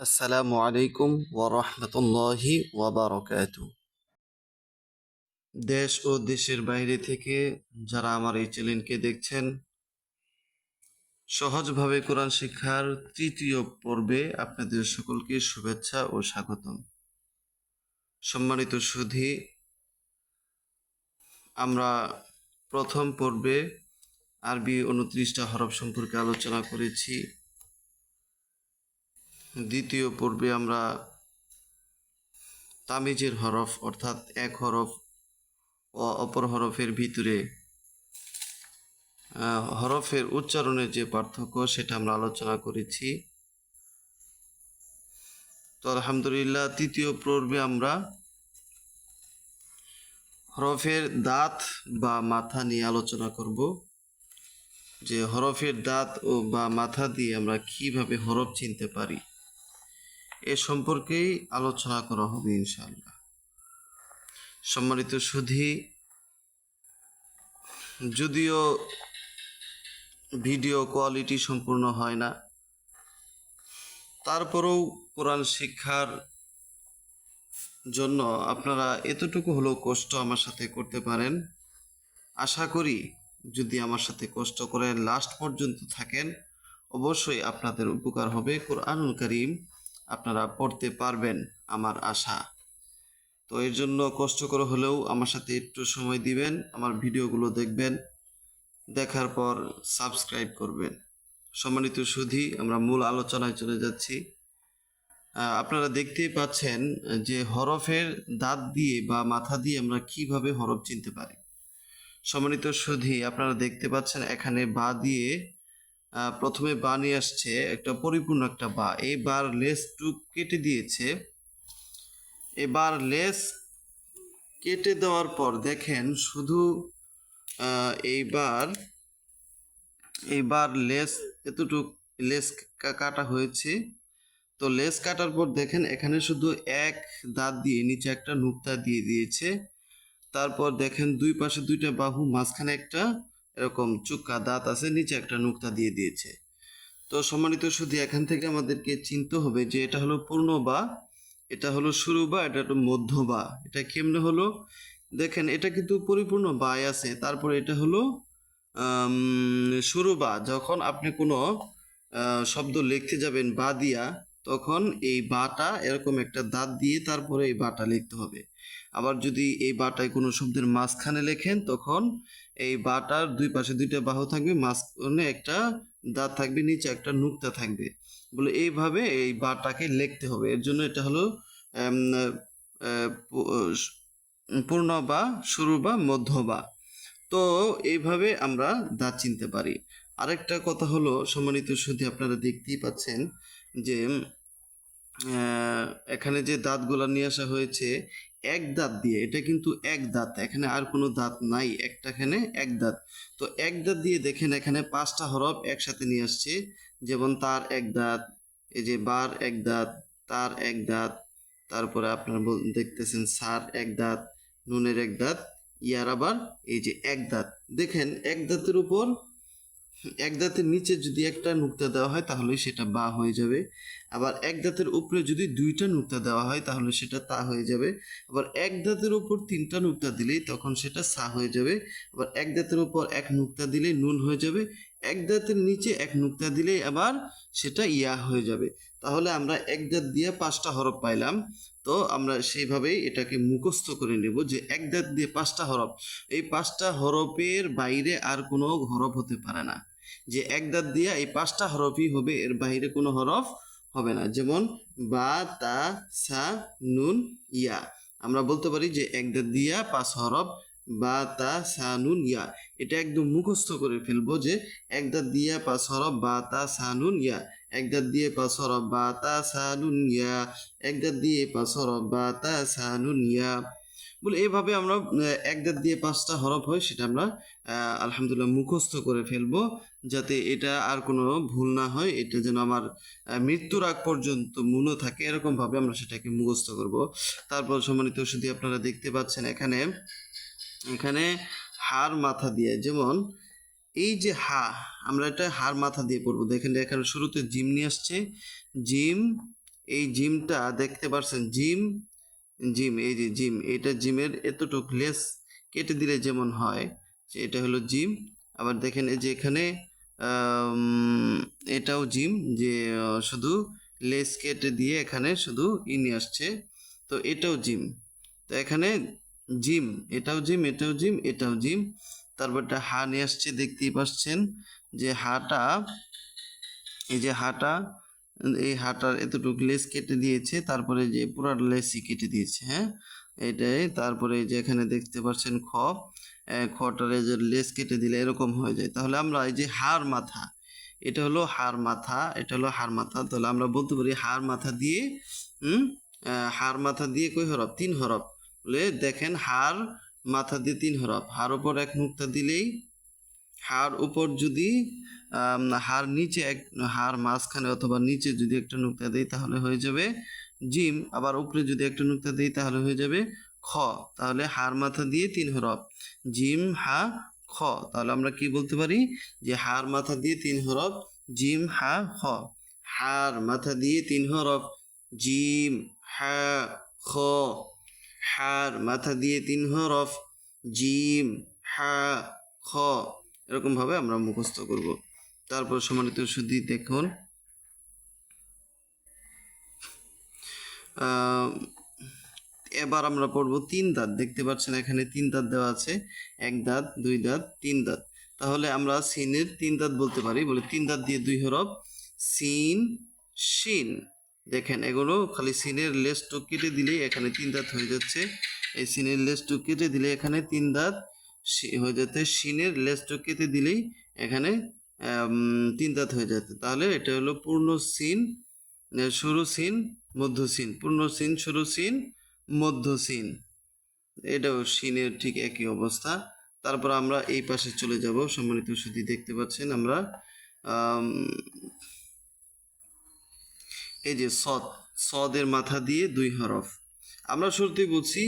আসসালামু আলাইকুম ওয়ারহমতুল্লাহি ওয়াবারকাত দেশ ও দেশের বাইরে থেকে যারা আমার এই চ্যানেলকে দেখছেন, সহজভাবে কোরআন শিক্ষার তৃতীয় পর্বে আপনাদের সকলকে শুভেচ্ছা ও স্বাগতম। সম্মানিত সুধী, আমরা প্রথম পর্বে আরবি উনত্রিশটা হরফ সম্পর্কে আলোচনা করেছি। দ্বিতীয় পর্বে আমরা তামিজের হরফ, অর্থাৎ এক হরফ ও অপর হরফের ভিতরে হরফের উচ্চারণের যে পার্থক্য সেটা আমরা আলোচনা করেছি। তো আলহামদুলিল্লাহ, তৃতীয় পর্বে আমরা হরফের দাঁত বা মাথা নিয়ে আলোচনা করব। যে হরফের দাঁত ও বা মাথা দিয়ে আমরা কীভাবে হরফ চিনতে পারি? এ সম্পর্কেই আলোচনা করা হবে ইনশাআল্লাহ। সম্মানিত সুধি, যদিও ভিডিও কোয়ালিটি সম্পূর্ণ হয় না, তারপরেও কোরআন শিক্ষার জন্য আপনারা এতটুকু হলেও কষ্ট আমার সাথে করতে পারেন। আশা করি যদি আমার সাথে কষ্ট করে লাস্ট পর্যন্ত থাকেন, অবশ্যই আপনাদের উপকার হবে। কোরআনুল করিম আপনারা পড়তে পারবেন আমার আশা। তো এর জন্য কষ্ট করে হলেও আমার সাথে একটু সময় দিবেন, আমার ভিডিওগুলো দেখবেন, দেখার পর সাবস্ক্রাইব করবেন। সম্মানিত সুধী, আমরা মূল আলোচনায় চলে যাচ্ছি। আপনারা দেখতেই পাচ্ছেন যে হরফের দাঁত দিয়ে বা মাথা দিয়ে আমরা কীভাবে হরফ চিনতে পারি। সম্মানিত সুধী, আপনারা দেখতে পাচ্ছেন এখানে বা দিয়ে প্রথমে বা নিয়ে আসছে একটা পরিপূর্ণ একটা বা। এই বার লেস কেটে দিয়েছে। এবার লেস কেটে দেওয়ার পর দেখেন শুধু এইবার এইবার লেস এতটুক লেস কাটা হয়েছে। তো লেস কাটার পর দেখেন এখানে শুধু এক দাঁত দিয়ে নিচে একটা নুক্তা দিয়ে দিয়েছে। তারপর দেখেন দুই পাশে দুইটা বাহু, মাঝখানে একটা এরকম চুক্কা দাঁত আছে, নিচে একটা নুক্তা দিয়ে দিয়েছে। তো সম্মানিত শুধু এখান থেকে আমাদেরকে চিনতে হবে যে এটা হলো পূর্ণ বা এটা হলো শুরু বা এটা হলো মধ্য বা। এটা কেমনে হলো? দেখেন, এটা কিন্তু পরিপূর্ণ বায় আছে, তারপরে এটা হলো শুরু বা। যখন আপনি কোনো শব্দ লিখতে যাবেন বা দিয়া তখন এই বাটা এরকম একটা দাঁত দিয়ে তারপরে এই বাটা লিখতে হবে। আবার যদি এই বাটায় কোনো শব্দের মাঝখানে লেখেন, তখন এই বাটার দুই পাশে দুইটা বাহু থাকবে, মাঝখানে একটা দাঁত থাকবে, নিচে একটা নুক্তা থাকবে। বলে এইভাবে এই বাটাকে লিখতে হবে। এর জন্য এটা হলো পূর্ণ বা শুরু বা মধ্য বা। তো এইভাবে আমরা দাঁত চিনতে পারি। আরেকটা কথা হলো, সম্মানিত সুধী, আপনারা দেখতেই পাচ্ছেন যে এখানে যে দাঁতগুলো নিয়ে আসা হয়েছে, এক দাঁত দিয়ে, এটা কিন্তু এক দাঁত, এখানে আর কোনো দাঁত নাই, একটা এখানে এক দাঁত। তো এক দাঁত দিয়ে দেখেন এখানে পাঁচটা হরফ একসাথে নিয়ে আসছে, যেমন তার এক দাঁত, এই যে বার এক দাঁত, তার এক দাঁত, তারপরে আপনারা দেখতেছেন সার এক দাঁত, নুনের এক দাঁত, ইয়ার আবার এই যে এক দাঁত। দেখেন, এক দাঁতের উপর এক দাঁতের নিচে যদি একটা নুক্তা দেওয়া হয়, তাহলে সেটা বা হয়ে যাবে। আবার এক দাঁতের উপরে যদি দুইটা নুক্তা দেওয়া হয়, তাহলে সেটা তা হয়ে যাবে। আবার এক দাঁতের উপর তিনটা নুক্তা দিলেই তখন সেটা সা হয়ে যাবে। আবার এক দাঁতের উপর এক নুক্তা দিলেই নুন হয়ে যাবে। এক দাঁতের নিচে এক নুক্তা দিলেই আবার সেটা ইয়া হয়ে যাবে। তাহলে আমরা এক দাঁত দিয়ে পাঁচটা হরফ পাইলাম। তো আমরা সেইভাবেই এটাকে মুখস্থ করে নেব যে এক দাঁত দিয়ে পাঁচটা হরফ। এই পাঁচটা হরফের বাইরে আর কোনো হরফ হতে পারে না। যে এক দাঁত দিয়ে এই পাঁচটা হরফই হবে, এর বাইরে কোনো হরফ হবে না। যেমন, বা, তা, সা, নুন, ইয়া। আমরা বলতে পারি যে এক দাঁত দিয়া পাঁচ হরফ, বা, তা, সা, নুন, ইয়া। এটা একদম মুখস্থ করে ফেলব যে এক দাঁত দিয়া পাঁচ হরফ, বা, তা, সা, নুন, ইয়া। এক দাঁত দিয়ে পাঁচ হরফ, বা, তা, সা, নুন, ইয়া। এক দাঁত দিয়ে পাঁচ হরফ, বা, তা, সা, নুন, ইয়া। বলে এভাবে আমরা এক দাঁত দিয়ে পাঁচটা হরফ হয়, সেটা আমরা আলহামদুলিল্লাহ মুখস্থ করে ফেলব, যাতে এটা আর কোনো ভুল না হয়, এটা যেন আমার মৃত্যুর আগ পর্যন্ত মনে থাকে, এরকমভাবে আমরা সেটাকে মুখস্থ করব। তারপর সম্মানিত ওষুধি আপনারা দেখতে পাচ্ছেন এখানে এখানে হার মাথা দিয়ে, যেমন এই যে হা, আমরা এটা হার মাথা দিয়ে পড়ব। দেখেন এখানে শুরুতে জিম নিয়ে আসছে, জিম, এই জিমটা দেখতে পাচ্ছেন জিম জিম, এই যে জিম, এটা জিমের এতটুক লেস কেটে দিলে যেমন হয়, যে এটা হলো জিম। আবার দেখেন এই যে এখানে এটাও জিম, যে শুধু লেস কেটে দিয়ে এখানে শুধু ই নিয়ে আসছে, তো এটাও জিম। তো এখানে জিম, এটাও জিম এটাও জিম এটাও জিম। তারপর তারপরটা হা নিয়ে আসছে, দেখতেই পাচ্ছেন যে হাটা, এই যে হাটা এই হাটার এতটুকু লেস কেটে দিয়েছে, তারপরে যে পুরা লেসই কেটে দিয়েছে হ্যাঁ? এটাই, তারপরে যে এখানে দেখতে পাচ্ছেন খ খটার যে লেস কেটে দিলে এরকম হয়ে যায়। তাহলে আমরা এই যে হাড় মাথা, এটা হলো হাড় মাথা, এটা হলো হাড় মাথা, তাহলে আমরা বলতে পারি হাড় মাথা দিয়ে, হুম? হাড় মাথা দিয়ে কই হরফ? তিন হরফ। বলে দেখেন হাড় মাথা দিয়ে তিন হরফ। হাড় উপর এক নুক্তা দিলেই হাড় উপর যদি হাড় নিচে এক, হাড় মাঝখানে অথবা নিচে যদি একটা নুক্তা দেই তাহলে হয়ে যাবে জিম, আবার উপরে যদি একটা নুক্তা দেই তাহলে হয়ে যাবে খ। তাহলে হাড় মাথা দিয়ে তিন হরফ, জিম, হা, খ। তাহলে আমরা কি বলতে পারি? যে হাড় মাথা দিয়ে তিন হরফ, জিম, হা, খ। হাড় মাথা দিয়ে তিন হরফ, জিম, হা, খ। হাড় মাথা দিয়ে তিন হরফ, জিম, হা, খ। এরকম ভাবে আমরা মুখস্থ করব। তারপর সম্মানিত শুদ্ধি দেখুন। এবার আমরা পড়ব তিন দাঁত। দেখতে পাচ্ছেন এখানে তিন দাঁত দেওয়া আছে। এক দাঁত, দুই দাঁত, তিন দাঁত। তাহলে আমরা সিনের তিন দাঁত বলতে পারি। বলে তিন দাঁত দিয়ে দুই হরফ। সিন, শিন। দেখেন, এগুলো খালি সিনের লেসটুক কেটে দিলেই এখানে তিন দাঁত হয়ে যাচ্ছে। এই সিনের লেসটুক কেটে দিলে এখানে তিন দাঁত হয়ে যাচ্ছে সিনের লেসটুক কেটে দিলেই এখানে তিন দাঁত হয়ে যাচ্ছে তাহলে এটা হলো পূর্ণ সিন শুরু সিন মধ্য সিন। পূর্ণ সিন শুরু সিন মধ্য সিন। এটাও সিনের ঠিক একই অবস্থা। তারপর আমরা এই পাশে চলে যাব সম্মানিত সুধী দেখতে পাচ্ছেন আমরা আম, এই যে সদ সদের মাথা দিয়ে দুই হরফ। আমরা শুরুতেই বলছি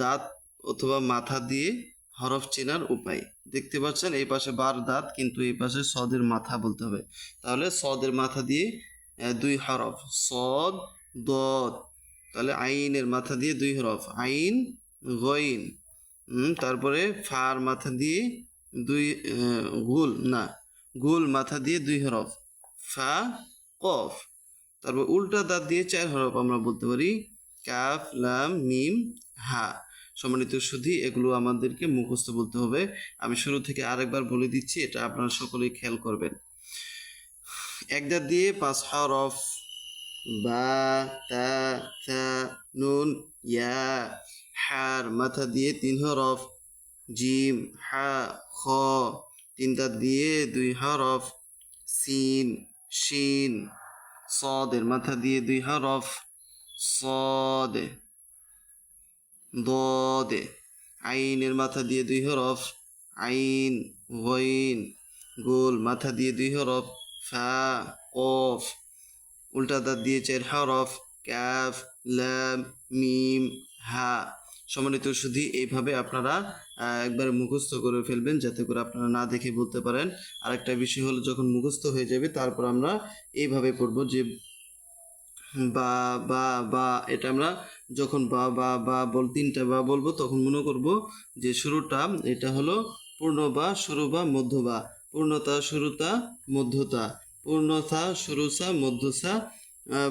দাঁত অথবা মাথা দিয়ে হরফ চেনার উপায়। দেখতে পাচ্ছেন, এই পাশে বার দাঁত, কিন্তু এই পাশে সদের মাথা বলতে হবে। তাহলে সদের মাথা দিয়ে দুই হরফ। সদ, দদ। তাহলে আইনের মাথা দিয়ে দুই হরফ। আইন, গইন। তারপরে ফার মাথা দিয়ে দুই গুল। না, গুল মাথা দিয়ে দুই হরফ। ফা, কফ। তারপর উল্টা দাঁত দিয়ে চার হরফ আমরা বলতে পারি। কাফ, লাম, মিম, হা। সম্মানিত সুধী এগুলো আমাদেরকে মুখস্থ বলতে হবে আমি শুরু থেকে আরেকবার বলে দিচ্ছি এটা আপনারা সকলেই খেয়াল করবেন এক দাঁত দিয়ে পাঁচ হরফ বা তা থা নুন ইয়া হার মাথা দিয়ে তিন হরফ জিম হা খ তিন দাঁত দিয়ে দুই হরফ সিন শিন صادر মাথা দিয়ে দুই হরফ صاد দে আইনের মাথা দিয়ে দুই হরফ, আইন গইন গোল মাথা দিয়ে দুই হরফ, ফা, কফ। উল্টা দাঁত দিয়ে চার হরফ, ক্যাফ, ল্যাম, মিম, হা। সমন্বিত শুধু এইভাবে আপনারা একবার মুখস্থ করে ফেলবেন যাতে করে আপনারা না দেখে বলতে পারেন। আরেকটা বিষয় হলো যখন মুখস্থ হয়ে যাবে, তারপর আমরা এইভাবে পড়ব যে বা বা বা, এটা আমরা যখন বা বা বা বল, তিনটা বা বলব, তখন মনে করব যে শুরুটা, এটা হলো পূর্ণ বা শুরু বা মধ্য বা। পূর্ণতা, শুরুতা, মধ্যতা। পূর্ণতা শুরুসা মধ্যসা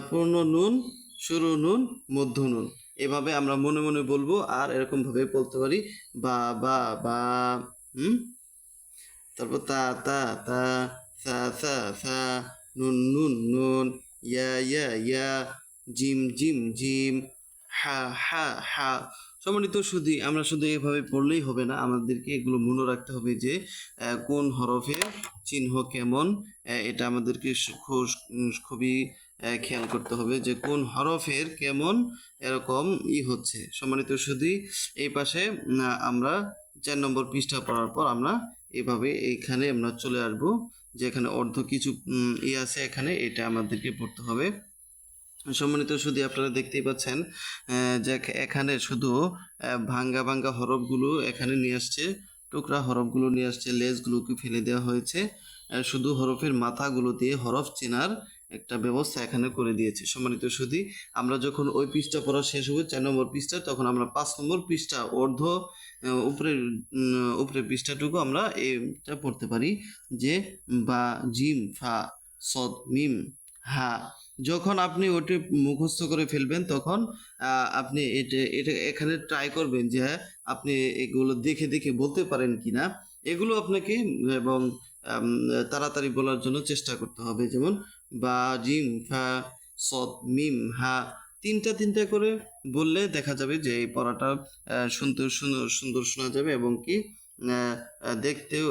পূর্ণ নুন, শুরু নুন, মধ্য নুন। এভাবে আমরা মনে মনে বলব, আর এরকম ভাবে বলতে পারি, বা বা বা, হুম? তারপর তা তা তা, সা সা সা, নুন নুন নুন ইয়া ইয়া ইয়া জিম জিম জিম. হা হা হা. সম্মানিত শুধু আমরা শুধু এভাবে পড়লেই হবে না, আমাদেরকে এগুলো মনে রাখতে হবে যে কোন হরফের চিহ্ন কেমন এটা আমাদেরকে খুবই খেয়াল করতে হবে যে, কোন হরফের কেমন এরকম ই হচ্ছে। সম্মানিত শুধু এই পাশে আমরা চার নম্বর পৃষ্ঠা পড়ার পর আমরা এভাবে এইখানে আমরা চলে আসব। যে এখানে অর্ধ কিছু ই আছে এখানে, এটা আমাদেরকে পড়তে হবে। সম্মানিত শুধু আপনারা দেখতেই পাচ্ছেন যে এখানে শুধু ভাঙ্গা ভাঙ্গা হরফগুলো এখানে নিয়ে আসছে, টুকরা হরফগুলো নিয়ে আসছে, লেজগুলোকে ফেলে দেওয়া হয়েছে। শুধু হরফের মাথাগুলো দিয়ে হরফ চেনার একটা ব্যবস্থা এখানে করে দিয়েছে। সম্মানিত সুধি আমরা যখন ওই পৃষ্ঠা পড়া শেষ হবে চার নম্বর পৃষ্ঠা তখন আমরা পাঁচ নম্বর পৃষ্ঠা অর্ধ উপরের উম, উপরের পৃষ্ঠাটুকু আমরা এটা পড়তে পারি যে বা জিম ফা সদ মিম হা। যখন আপনি ওটি মুখস্থ করে ফেলবেন তখন আপনি এটা এটা এখানে ট্রাই করবেন যে আপনি এগুলো দেখে দেখে বলতে পারেন কিনা। এগুলো আপনাকে এবং তাড়াতাড়ি বলার জন্য চেষ্টা করতে হবে। যেমন বা জিম ফা সদ মিম হা। তিনটা তিনটা করে বললে দেখা যাবে যে এই পড়াটা সুন্দর সুন্দর সুন্দর শোনা যাবে এবং কি দেখতেও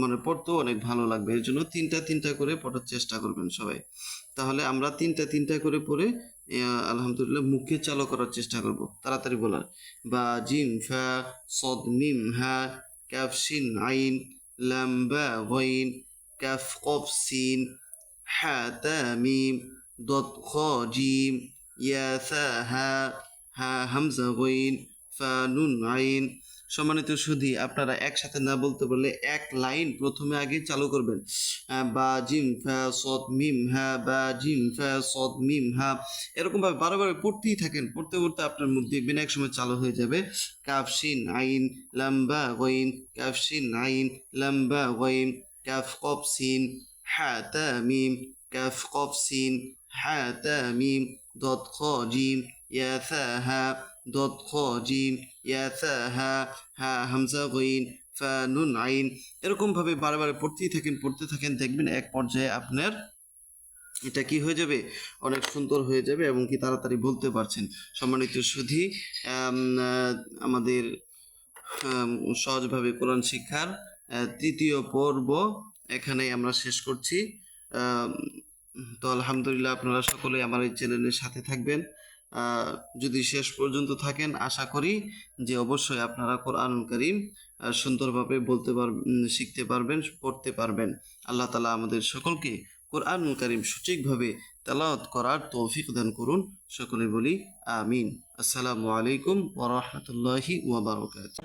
মানে পড়তেও অনেক ভালো লাগবে। এর জন্য তিনটা তিনটা করে পড়ার চেষ্টা করবেন সবাই। তাহলে আমরা তিনটা তিনটা করে পড়ে আলহামদুলিল্লাহ মুখে চালু করার চেষ্টা করব। তাড়াতাড়ি বলার। বা জিম ফা সদ মিম হা কাফ শিন আইন, লাম ওয়াইন, ক্যাফ কফ সিন হা তা মিম দত খ জিম ইয়া সা হা হা হামজা গইন ফা নুন আইন সম্মানিত সুধী, আপনারা একসাথে না বলতে পারলে এক লাইন প্রথমে আগে চালু করবেন। বা, জিম, ফা সদ মিম, হা, বা, জিম, ফা সদ মিম, হা। এরকম ভাবে বারে বারে পড়তেই থাকেন, পড়তে পড়তে আপনার মুখ দেখবেন এক সময় চালু হয়ে যাবে। কাফসিন আইন, লাম্বা, গইন কাফসিন আইন, লাম্বা, গইন, কাফ, কফ, সিন হা তা মিম কাফ কফ সিন হা তা মিম দত খ জিম ইয়া থা হা দত খ জিম ইয়া থা হা হা হামজা গইন ফা নুন আইন এরকম ভাবে বারে বারে পড়তেই থাকেন, পড়তে থাকেন, দেখবেন এক পর্যায়ে আপনার এটা কি হয়ে যাবে? অনেক সুন্দর হয়ে যাবে এবং কি তাড়াতাড়ি বলতে পারছেন। সম্মানিত সুধী আমাদের সহজভাবে কোরআন শিক্ষার তৃতীয় পর্ব এখানেই আমরা শেষ করছি। তো আলহামদুলিল্লাহ আপনারা সকলে আমার এই চ্যানেলের সাথে থাকবেন। যদি শেষ পর্যন্ত থাকেন, আশা করি যে অবশ্যই আপনারা কোরআন করিম সুন্দরভাবে বলতে পারবেন শিখতে পারবেন, পড়তে পারবেন। আল্লাহ তালা আমাদের সকলকে কোরআন করিম সঠিকভাবে তেলাওয়াত করার তৌফিক দান করুন। সকলে বলি আমিন। আসসালামু আলাইকুম ওয়া রাহমাতুল্লাহি ওয়া বারাকাতুহু।